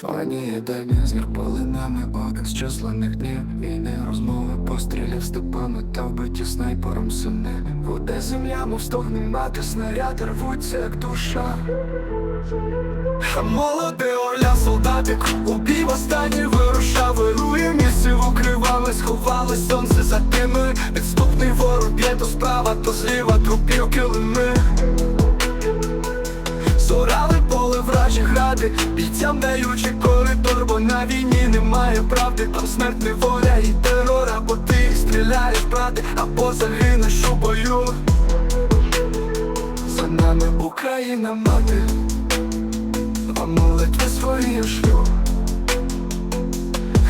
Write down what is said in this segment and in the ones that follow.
Чваніє день зір полинами один з численних днів Війни, розмови, пострілів степами та вбиті снайпером сини. Воде земля, мов стогне мати, снаряд рвуться, як душа. А молодий орля, солдатик, у бій останній вирушав. Вирує місців укривали, сховали сонце за тими. Підступний ворог б'є то справа, то зліва трупів килими гради, бійцям даючи коридор, бо на війні немає правди, там смерть неволя і терор, або ти стріляєш, брати, або загинеш у бою. За нами Україна мати, а молитви свої шлю.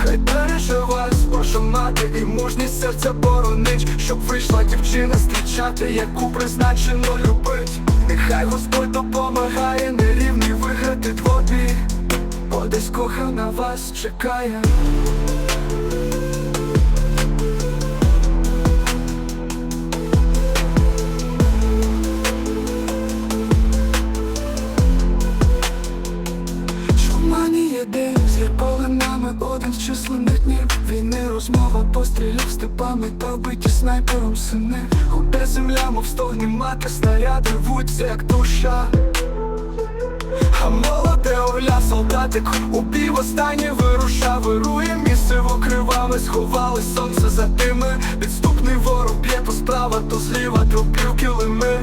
Хай береже вас, Божа мати, і мужність серця боронить, щоб вийшла дівчина зустрічати, яку призначено любить. Десь кохана вас чекає. День, зір полинами один з численних днів? Війни, розмова, пострілів степами та вбиті снайпером сини. Гуде земля, мов стогні мати, снаряди рвуться, як душа солдатик, у бій останній вирушав Вирує місце окривами, сховали сонце за тими. Підступний ворог б'є то справа, то зліва, трупів килими.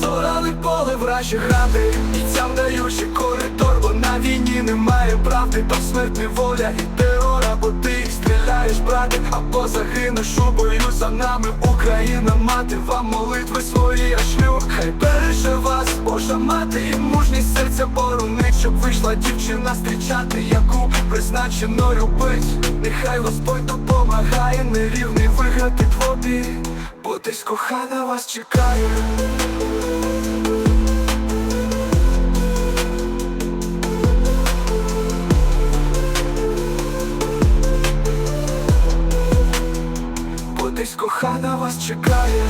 Зорали поле вражі гради, бійцям даючи коридор, бо на війні немає правди, там смерть неволя і терор, або ти стріляєш, брати, або загинеш. У бою за нами, Україна, мати, вам молитви свої я шлю, хай береже вас, Божа мати, і мужність серця боронить, щоб вийшла дівчина зустрічати, яку призначено любить. Нехай Господь допомагає, нерівний виграти двобій, бо десь кохана вас чекає. Бо десь кохана вас чекає